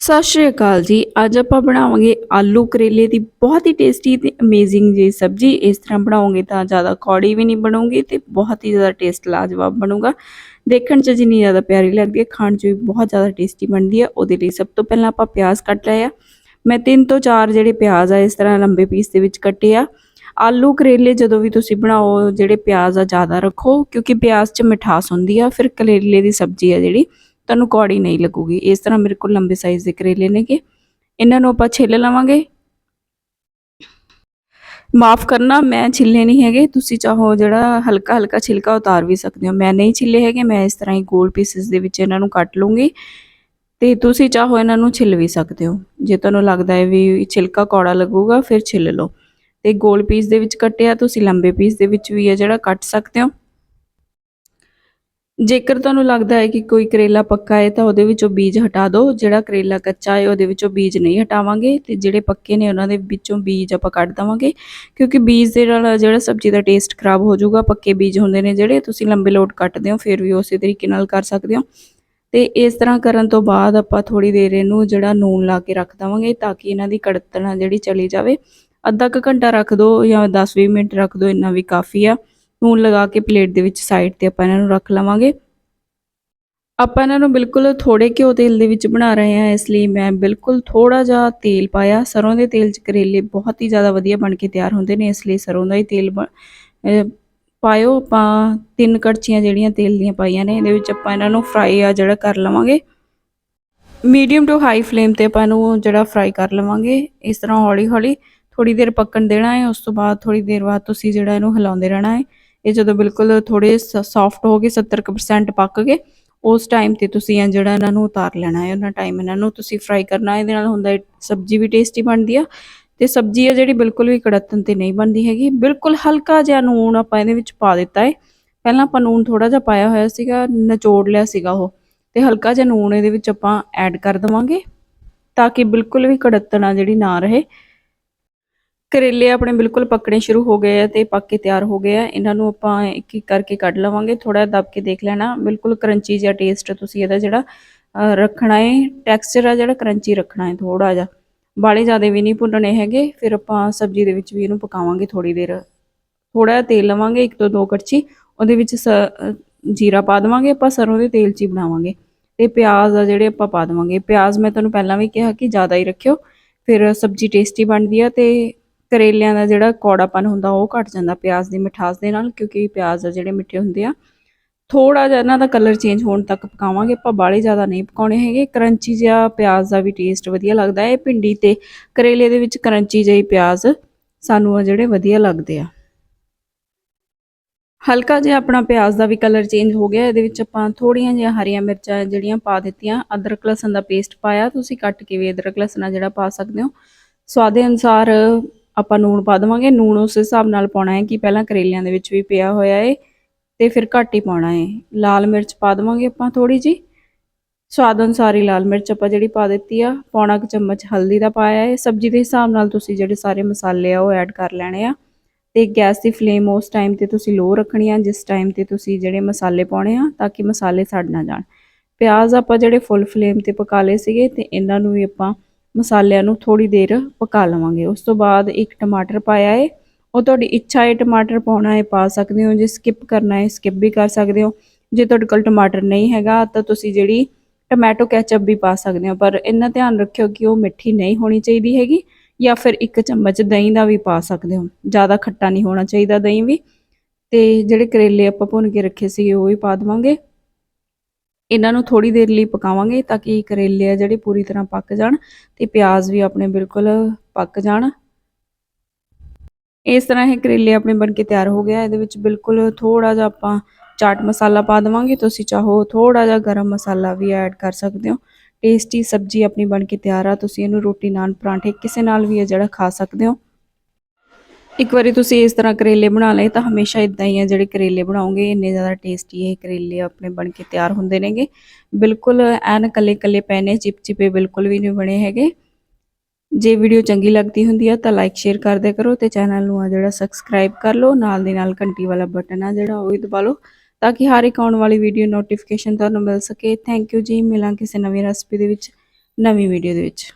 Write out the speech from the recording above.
ਸਤਿ ਸ਼੍ਰੀ ਅਕਾਲ ਜੀ। ਅੱਜ ਆਪਾਂ ਬਣਾਵਾਂਗੇ ਆਲੂ ਕਰੇਲੇ ਦੀ ਬਹੁਤ ਹੀ ਟੇਸਟੀ ਤੇ ਅਮੇਜ਼ਿੰਗ ਜੀ ਸਬਜ਼ੀ। ਇਸ ਤਰ੍ਹਾਂ ਬਣਾਓਗੇ ਤਾਂ ਜ਼ਿਆਦਾ ਕੌੜੀ ਵੀ ਨਹੀਂ ਬਣੂਗੀ ਤੇ ਬਹੁਤ ਹੀ ਜ਼ਿਆਦਾ ਟੇਸਟ ਲਾਜਵਾਬ ਬਣੂਗਾ। ਦੇਖਣ 'ਚ ਜਿੰਨੀ ਜ਼ਿਆਦਾ ਪਿਆਰੀ ਲੱਗਦੀ ਹੈ, ਖਾਣ 'ਚ ਵੀ ਬਹੁਤ ਜ਼ਿਆਦਾ ਟੇਸਟੀ ਬਣਦੀ ਹੈ। ਉਹਦੇ ਲਈ ਸਭ ਤੋਂ ਪਹਿਲਾਂ ਆਪਾਂ ਪਿਆਜ਼ ਕੱਟ ਲਏ ਆ। ਮੈਂ ਤਿੰਨ ਤੋਂ ਚਾਰ ਜਿਹੜੇ ਪਿਆਜ਼ ਆ, ਇਸ ਤਰ੍ਹਾਂ ਲੰਬੇ ਪੀਸ ਦੇ ਵਿੱਚ ਕੱਟੇ ਆ। ਆਲੂ ਕਰੇਲੇ ਜਦੋਂ ਵੀ ਤੁਸੀਂ ਬਣਾਓ, ਜਿਹੜੇ ਪਿਆਜ਼ ਆ ਜ਼ਿਆਦਾ ਰੱਖੋ, ਕਿਉਂਕਿ ਪਿਆਜ਼ 'ਚ ਮਿਠਾਸ ਹੁੰਦੀ ਆ। ਫਿਰ ਕਰੇਲੇ ਦੀ ਸਬਜ਼ੀ ਆ ਜਿਹੜੀ। ਤੁਹਾਨੂੰ ਕੌੜੀ ਨਹੀਂ ਲੱਗੂਗੀ। ਇਸ ਤਰ੍ਹਾਂ ਮੇਰੇ ਕੋਲ ਲੰਬੇ ਸਾਈਜ਼ ਦੇ ਕਰੇਲੇ ਨੇਗੇ। ਇਹਨਾਂ ਨੂੰ ਆਪਾਂ ਛਿੱਲ ਲਵਾਂਗੇ। ਮਾਫ ਕਰਨਾ, ਮੈਂ ਛਿੱਲੇ ਨਹੀਂ ਹੈਗੇ। ਤੁਸੀਂ ਚਾਹੋ ਜਿਹੜਾ ਹਲਕਾ ਹਲਕਾ ਛਿਲਕਾ ਉਤਾਰ ਵੀ ਸਕਦੇ ਹੋ। ਮੈਂ ਨਹੀਂ ਛਿੱਲੇ ਹੈਗੇ, ਮੈਂ ਇਸ ਤਰ੍ਹਾਂ ਹੀ ਗੋਲ ਪੀਸਸ ਦੇ ਵਿੱਚ ਇਹਨਾਂ ਨੂੰ ਕੱਟ ਲੂੰਗੀ। ਤੇ ਤੁਸੀਂ ਚਾਹੋ ਇਹਨਾਂ ਨੂੰ ਛਿੱਲ ਵੀ ਸਕਦੇ ਹੋ। ਜੇ ਤੁਹਾਨੂੰ ਲੱਗਦਾ ਹੈ ਵੀ ਛਿਲਕਾ ਕੌੜਾ ਲੱਗੂਗਾ, ਫਿਰ ਛਿੱਲ ਲਓ। ਤੇ ਗੋਲ ਪੀਸ ਦੇ ਵਿੱਚ ਕੱਟਿਆ, ਤੁਸੀਂ ਲੰਬੇ ਪੀਸ ਦੇ ਵਿੱਚ ਵੀ ਹੈ ਜਿਹੜਾ ਕੱਟ ਸਕਦੇ ਹੋ। ਜੇਕਰ ਤੁਹਾਨੂੰ ਲੱਗਦਾ ਹੈ ਕਿ ਕੋਈ ਕਰੇਲਾ ਪੱਕਾ ਹੈ, ਤਾਂ ਉਹਦੇ ਵਿੱਚੋਂ ਬੀਜ ਹਟਾ ਦਿਓ। ਜਿਹੜਾ ਕਰੇਲਾ ਕੱਚਾ ਹੈ, ਉਹਦੇ ਵਿੱਚੋਂ ਬੀਜ ਨਹੀਂ ਹਟਾਵਾਂਗੇ ਤੇ ਜਿਹੜੇ ਪੱਕੇ ਨੇ, ਉਹਨਾਂ ਦੇ ਵਿੱਚੋਂ ਬੀਜ ਆਪਾਂ ਕੱਢ ਦਵਾਂਗੇ। ਕਿਉਂਕਿ ਬੀਜ ਦੇ ਨਾਲ ਜਿਹੜਾ ਸਬਜ਼ੀ ਦਾ ਟੇਸਟ ਖਰਾਬ ਹੋ ਜਾਊਗਾ, ਪੱਕੇ ਬੀਜ ਹੁੰਦੇ ਨੇ ਜਿਹੜੇ, ਤੁਸੀਂ ਲੰਬੇ ਲੋਟ ਕੱਟਦੇ ਹੋ, ਫਿਰ ਵੀ ਉਸੇ ਤਰੀਕੇ ਨਾਲ ਕਰ ਸਕਦੇ ਹੋ। ਤੇ ਇਸ ਤਰ੍ਹਾਂ ਕਰਨ ਤੋਂ ਬਾਅਦ ਆਪਾਂ ਥੋੜੀ ਦੇਰ ਇਹਨੂੰ ਜਿਹੜਾ ਨੂਨ ਲਾ ਕੇ ਰੱਖ ਦਵਾਂਗੇ, ਤਾਂ ਕਿ ਇਹਨਾਂ ਦੀ ਕੜਤਣਾ ਜਿਹੜੀ ਚਲੀ ਜਾਵੇ। ਅੱਧਾ ਕੁ ਘੰਟਾ ਰੱਖ ਦਿਓ ਜਾਂ 10-20 ਮਿੰਟ ਰੱਖ ਦਿਓ, ਇੰਨਾ ਵੀ ਕਾਫੀ ਆ। ਨੂਨ ਲਗਾ ਕੇ ਪਲੇਟ ਦੇ ਵਿੱਚ ਸਾਈਡ ਤੇ ਆਪਾਂ ਇਹਨਾਂ ਨੂੰ ਰੱਖ ਲਵਾਂਗੇ। ਆਪਾਂ ਇਹਨਾਂ ਨੂੰ ਬਿਲਕੁਲ ਥੋੜੇ ਘਿਓ ਤੇਲ ਦੇ ਵਿੱਚ ਬਣਾ ਰਹੇ ਹਾਂ, ਇਸ ਲਈ ਮੈਂ ਬਿਲਕੁਲ ਥੋੜਾ ਜਿਹਾ ਤੇਲ ਪਾਇਆ। ਸਰੋਂ ਦੇ ਤੇਲ 'ਚ ਕਰੇਲੇ ਬਹੁਤ ਹੀ ਜ਼ਿਆਦਾ ਵਧੀਆ ਬਣ ਕੇ ਤਿਆਰ ਹੁੰਦੇ ਨੇ, ਇਸ ਲਈ ਸਰੋਂ ਦਾ ਹੀ ਤੇਲ ਪਾਇਓ। ਆਪਾਂ ਤਿੰਨ ਕੜਚੀਆਂ ਜਿਹੜੀਆਂ ਤੇਲ ਦੀਆਂ ਪਾਈਆਂ ਨੇ, ਇਹਦੇ ਵਿੱਚ ਆਪਾਂ ਇਹਨਾਂ ਨੂੰ ਫਰਾਈ ਆ ਜਿਹੜਾ ਕਰ ਲਵਾਂਗੇ। ਮੀਡੀਅਮ ਟੂ ਹਾਈ ਫਲੇਮ ਤੇ ਆਪਾਂ ਇਹਨੂੰ ਜਿਹੜਾ ਫਰਾਈ ਕਰ ਲਵਾਂਗੇ, ਇਸ ਤਰ੍ਹਾਂ ਹੌਲੀ ਹੌਲੀ ਥੋੜੀ ਦੇਰ ਪੱਕਣ ਦੇਣਾ ਹੈ, ਉਸ ਤੋਂ ਬਾਅਦ ਥੋੜੀ ਦੇਰ ਬਾਅਦ ਤੁਸੀਂ ਜਿਹੜਾ ਇਹਨੂੰ ਹਿਲਾਉਂਦੇ ਰਹਿਣਾ ਹੈ। ਇਹ ਜਦੋਂ ਬਿਲਕੁਲ ਥੋੜੇ ਸੌਫਟ ਹੋ ਗਏ 70% ਪੱਕ ਗਏ, ਉਸ ਟਾਈਮ ਤੇ ਤੁਸੀਂ ਆ ਜਿਹੜਾ ਇਹਨਾਂ ਨੂੰ ਉਤਾਰ ਲੈਣਾ ਹੈ, ਉਹਨਾਂ ਟਾਈਮ ਇਹਨਾਂ ਨੂੰ ਤੁਸੀਂ ਫਰਾਈ ਕਰਨਾ ਇਹਦੇ ਨਾਲ ਹੁੰਦਾ ਸਬਜ਼ੀ ਵੀ ਟੇਸਟੀ ਬਣਦੀ ਆ ਤੇ ਸਬਜ਼ੀ ਆ ਜਿਹੜੀ ਬਿਲਕੁਲ ਵੀ ਕੜਤਨ ਤੇ ਨਹੀਂ ਬਣਦੀ ਹੈਗੀ, ਬਿਲਕੁਲ ਹਲਕਾ ਜਿਹਾ ਨੂਣ ਆਪਾਂ ਇਹਦੇ ਵਿੱਚ ਪਾ ਦਿੱਤਾ ਹੈ। ਪਹਿਲਾਂ ਆਪਾਂ ਨੂਣ ਥੋੜਾ ਜਿਹਾ ਪਾਇਆ ਹੋਇਆ ਸੀਗਾ, ਨਚੋੜ ਲਿਆ ਸੀਗਾ ਉਹ ਤੇ ਹਲਕਾ ਜਿਹਾ ਨੂਣ ਇਹਦੇ ਵਿੱਚ ਆਪਾਂ ਐਡ ਕਰ ਦਵਾਂਗੇ ਤਾਂ ਕਿ ਬਿਲਕੁਲ ਵੀ ਕੜਤਣਾ ਜਿਹੜੀ ਨਾ ਰਹੇ। ਕਰੇਲੇ ਆਪਣੇ ਬਿਲਕੁਲ ਪੱਕਣੇ ਸ਼ੁਰੂ ਹੋ ਗਏ ਆ ਤੇ ਪੱਕ ਕੇ ਤਿਆਰ ਹੋ ਗਏ ਆ। ਇਹਨਾਂ ਨੂੰ ਆਪਾਂ ਇੱਕ ਇੱਕ ਕਰਕੇ ਕੱਢ ਲਵਾਂਗੇ। ਥੋੜਾ ਦਬ ਕੇ ਦੇਖ ਲੈਣਾ। ਬਿਲਕੁਲ ਕਰੰਚੀ ਜਿਹਾ ਟੇਸਟ ਤੁਸੀਂ ਇਹਦਾ ਜਿਹੜਾ ਰੱਖਣਾ ਹੈ ਟੈਕਸਚਰ ਆ ਜਿਹੜਾ ਕਰੰਚੀ ਰੱਖਣਾ ਹੈ ਥੋੜਾ ਜਿਹਾ। ਬਾਲੇ ਜ਼ਿਆਦਾ ਵੀ ਨਹੀਂ ਭੁੰਨਣੇ ਹੈਗੇ। ਫਿਰ ਆਪਾਂ ਸਬਜ਼ੀ ਦੇ ਵਿੱਚ ਵੀ ਇਹਨੂੰ ਪਕਾਵਾਂਗੇ ਥੋੜੀ ਦੇਰ। ਥੋੜਾ ਜਿਹਾ ਤੇਲ ਲਵਾਂਗੇ, ਇੱਕ ਤੋਂ ਦੋ ਕੜਛੀ। ਉਹਦੇ ਵਿੱਚ ਜੀਰਾ ਪਾ ਦਵਾਂਗੇ। ਆਪਾਂ ਸਰੋਂ ਦੇ ਤੇਲ 'ਚ ਹੀ ਬਣਾਵਾਂਗੇ। ਤੇ ਪਿਆਜ਼ ਆ ਜਿਹੜੇ ਆਪਾਂ ਪਾ ਦਵਾਂਗੇ। ਪਿਆਜ਼ ਮੈਂ ਤੁਹਾਨੂੰ ਪਹਿਲਾਂ ਵੀ ਕਿਹਾ ਕਿ ਜ਼ਿਆਦਾ ਹੀ ਰੱਖਿਓ। ਫਿਰ ਸਬਜ਼ੀ ਟੇਸਟੀ ਬਣਦੀ ਆ ਤੇ ਕਰੇਲਿਆਂ ਦਾ ਜਿਹੜਾ ਕੌੜਾਪਨ ਹੁੰਦਾ, ਉਹ ਘਟ ਜਾਂਦਾ ਪਿਆਜ਼ ਦੀ ਮਿਠਾਸ ਦੇ ਨਾਲ, ਕਿਉਂਕਿ ਪਿਆਜ਼ ਆ ਜਿਹੜੇ ਮਿੱਠੇ ਹੁੰਦੇ ਆ ਥੋੜਾ ਜਿਹਾ ਇਹਨਾਂ ਦਾ ਕਲਰ ਚੇਂਜ ਹੋਣ ਤੱਕ ਪਕਾਵਾਂਗੇ, ਆਪਾਂ ਬਾਲੇ ਜ਼ਿਆਦਾ ਨਹੀਂ ਪਕਾਉਣੇ ਹੈਗੇ। ਕਰੰਚੀ ਜਿਹਾ ਪਿਆਜ਼ ਦਾ ਵੀ ਟੇਸਟ ਵਧੀਆ ਲੱਗਦਾ ਹੈ। ਭਿੰਡੀ ਤੇ ਕਰੇਲੇ ਦੇ ਵਿੱਚ ਕਰੰਚੀ ਜਿਹੀ ਪਿਆਜ਼ ਸਾਨੂੰ ਆ ਜਿਹੜੇ ਵਧੀਆ ਲੱਗਦੇ ਆ। ਹਲਕਾ ਜਿਹਾ ਆਪਣਾ ਪਿਆਜ਼ ਦਾ ਵੀ ਕਲਰ ਚੇਂਜ ਹੋ ਗਿਆ, ਇਹਦੇ ਵਿੱਚ ਆਪਾਂ ਥੋੜੀਆਂ ਜਿਹੀਆਂ ਹਰੀਆਂ ਮਿਰਚਾਂ ਜਿਹੜੀਆਂ ਪਾ ਦਿੱਤੀਆਂ, ਅਦਰਕ ਲਸਣ ਦਾ ਪੇਸਟ ਪਾਇਆ, ਤੁਸੀਂ ਕੱਟ ਕੇ ਵੀ ਅਦਰਕ ਲਸਣ ਜਿਹੜਾ ਪਾ ਸਕਦੇ ਹੋ। ਸਵਾਦੇ ਅਨੁਸਾਰ ਆਪਾਂ ਨੂਣ ਪਾ ਦਵਾਂਗੇ। ਨੂਣ ਉਸ ਹਿਸਾਬ ਨਾਲ ਪਾਉਣਾ ਹੈ ਕਿ ਪਹਿਲਾਂ ਕਰੇਲਿਆਂ ਦੇ ਵਿੱਚ ਵੀ ਪਿਆ ਹੋਇਆ ਹੈ ਤੇ ਫਿਰ ਘੱਟ ਹੀ ਪਾਉਣਾ ਏ। ਲਾਲ ਮਿਰਚ ਪਾ ਦਵਾਂਗੇ ਆਪਾਂ ਥੋੜੀ ਜੀ ਸਵਾਦ ਅਨੁਸਾਰ ਹੀ ਲਾਲ ਮਿਰਚ ਆਪਾਂ ਜਿਹੜੀ ਪਾ ਦਿੱਤੀ ਆ, ਪੌਣਾ ਕੁ ਚਮਚ ਹਲਦੀ ਦਾ ਪਾਇਆ ਹੈ ਸਬਜ਼ੀ ਦੇ ਹਿਸਾਬ ਨਾਲ ਤੁਸੀਂ ਜਿਹੜੇ ਸਾਰੇ ਮਸਾਲੇ ਆ ਉਹ ਐਡ ਕਰ ਲੈਣੇ ਆ। ਤੇ ਗੈਸ ਦੀ ਫਲੇਮ ਉਸ ਟਾਈਮ ਤੇ ਤੁਸੀਂ ਲੋ ਰੱਖਣੀ ਆ, ਜਿਸ ਟਾਈਮ ਤੇ ਤੁਸੀਂ ਜਿਹੜੇ ਮਸਾਲੇ ਪਾਉਣੇ ਆ, ਤਾਂ ਕਿ ਮਸਾਲੇ ਸੜ ਨਾ ਜਾਣ। ਪਿਆਜ਼ ਆਪਾਂ ਜਿਹੜੇ ਫੁੱਲ ਫਲੇਮ ਤੇ ਪਕਾ ਲਏ ਸੀਗੇ ਤੇ ਇਹਨਾਂ ਨੂੰ ਵੀ ਆਪਾਂ ਮਸਾਲਿਆਂ ਨੂੰ ਥੋੜੀ ਦੇਰ ਪਕਾ ਲਵਾਂਗੇ। ਉਸ ਤੋਂ ਬਾਅਦ ਇੱਕ ਟਮਾਟਰ ਪਾਇਆ ਹੈ ਉਹ ਤੁਹਾਡੀ ਇੱਛਾ ਹੈ ਟਮਾਟਰ ਪਾਉਣਾ ਹੈ ਪਾ ਸਕਦੇ ਹੋ। ਜੇ ਸਕਿਪ ਕਰਨਾ ਹੈ ਸਕਿਪ ਵੀ ਕਰ ਸਕਦੇ ਹੋ। ਜੇ ਤੁਹਾਡੇ ਕੋਲ ਟਮਾਟਰ ਨਹੀਂ ਹੈਗਾ, ਤਾਂ ਤੁਸੀਂ ਜਿਹੜੀ ਟੋਮੈਟੋ ਕੈਚਅਪ ਵੀ ਪਾ ਸਕਦੇ ਹੋ। ਪਰ ਇੰਨਾ ਧਿਆਨ ਰੱਖਿਓ ਕਿ ਉਹ ਮਿੱਠੀ ਨਹੀਂ ਹੋਣੀ ਚਾਹੀਦੀ ਹੈਗੀ ਜਾਂ ਫਿਰ ਇੱਕ ਚਮਚ ਦਹੀਂ ਦਾ ਵੀ ਪਾ ਸਕਦੇ ਹੋ। ਜ਼ਿਆਦਾ ਖੱਟਾ ਨਹੀਂ ਹੋਣਾ ਚਾਹੀਦਾ ਦਹੀਂ ਵੀ। ਤੇ ਜਿਹੜੇ ਕਰੇਲੇ ਆਪਾਂ ਭੁੰਨ ਕੇ ਰੱਖੇ ਸੀ ਉਹ ਵੀ ਪਾ ਦਵਾਂਗੇ। ਇਹਨਾਂ ਨੂੰ ਥੋੜੀ ਦੇਰ ਲਈ ਪਕਾਵਾਂਗੇ ਤਾਂ ਕਿ ਕਰੇਲੇ ਆ ਜਿਹੜੇ ਪੂਰੀ ਤਰ੍ਹਾਂ ਪੱਕ ਜਾਣ ਤੇ ਪਿਆਜ਼ ਵੀ ਆਪਣੇ ਬਿਲਕੁਲ ਪੱਕ ਜਾਣ। ਇਸ ਤਰ੍ਹਾਂ ਇਹ ਕਰੇਲੇ ਆਪਣੇ ਬਣ ਕੇ ਤਿਆਰ ਹੋ ਗਿਆ। ਇਹਦੇ ਵਿੱਚ ਬਿਲਕੁਲ ਥੋੜਾ ਜਿਹਾ ਆਪਾਂ ਚਾਟ ਮਸਾਲਾ ਪਾ ਦਵਾਂਗੇ। ਤੁਸੀਂ ਚਾਹੋ ਥੋੜਾ ਜਿਹਾ ਗਰਮ ਮਸਾਲਾ ਵੀ ਐਡ ਕਰ ਸਕਦੇ ਹੋ। ਟੇਸਟੀ ਸਬਜ਼ੀ ਆਪਣੀ ਬਣ ਕੇ ਤਿਆਰ ਆ। ਤੁਸੀਂ ਇਹਨੂੰ ਰੋਟੀ ਨਾਲ ਪਰਾਂਠੇ ਕਿਸੇ ਨਾਲ ਵੀ ਹੈ ਜਿਹੜਾ ਖਾ ਸਕਦੇ ਹੋ। ਇੱਕ ਵਾਰੀ ਤੁਸੀਂ ਇਸ ਤਰ੍ਹਾਂ ਕਰੇਲੇ ਬਣਾ ਲਏ, ਤਾਂ ਹਮੇਸ਼ਾ ਇਦਾਂ ਹੀ ਆ, ਜਿਹੜੇ ਕਰੇਲੇ ਬਣਾਉਂਗੇ ਇੰਨੇ ਜ਼ਿਆਦਾ ਟੇਸਟੀ ਇਹ ਕਰੇਲੇ ਆਪਣੇ ਬਣ ਕੇ ਤਿਆਰ ਹੁੰਦੇ ਨੇਗੇ। ਬਿਲਕੁਲ ਐਨ ਕੱਲੇ ਕੱਲੇ ਪੈਨੇ ਚਿਪਚਿਪੇ ਬਿਲਕੁਲ ਵੀ ਨਹੀਂ ਬਣੇ ਹੈਗੇ। ਜੇ ਵੀਡੀਓ ਚੰਗੀ ਲੱਗਦੀ ਹੁੰਦੀ ਆ, ਤਾਂ ਲਾਈਕ ਸ਼ੇਅਰ ਕਰਦੇ ਕਰੋ ਤੇ ਚੈਨਲ ਨੂੰ ਆ ਜਿਹੜਾ ਸਬਸਕ੍ਰਾਈਬ ਕਰ ਲਓ, ਨਾਲ ਦੇ ਨਾਲ ਘੰਟੀ ਵਾਲਾ ਬਟਨ ਆ ਜਿਹੜਾ ਉਹ ਵੀ ਦਬਾ ਲਓ, ਤਾਂ ਕਿ ਹਰ ਇੱਕ ਆਉਣ ਵਾਲੀ ਵੀਡੀਓ ਨੋਟੀਫਿਕੇਸ਼ਨ ਤੁਹਾਨੂੰ ਮਿਲ ਸਕੇ। ਥੈਂਕ ਯੂ ਜੀ ਮਿਲਾਂ ਕਿਸੇ ਨਵੀਂ ਰੈਸਪੀ ਦੇ ਵਿੱਚ, ਨਵੀਂ ਵੀਡੀਓ ਦੇ ਵਿੱਚ।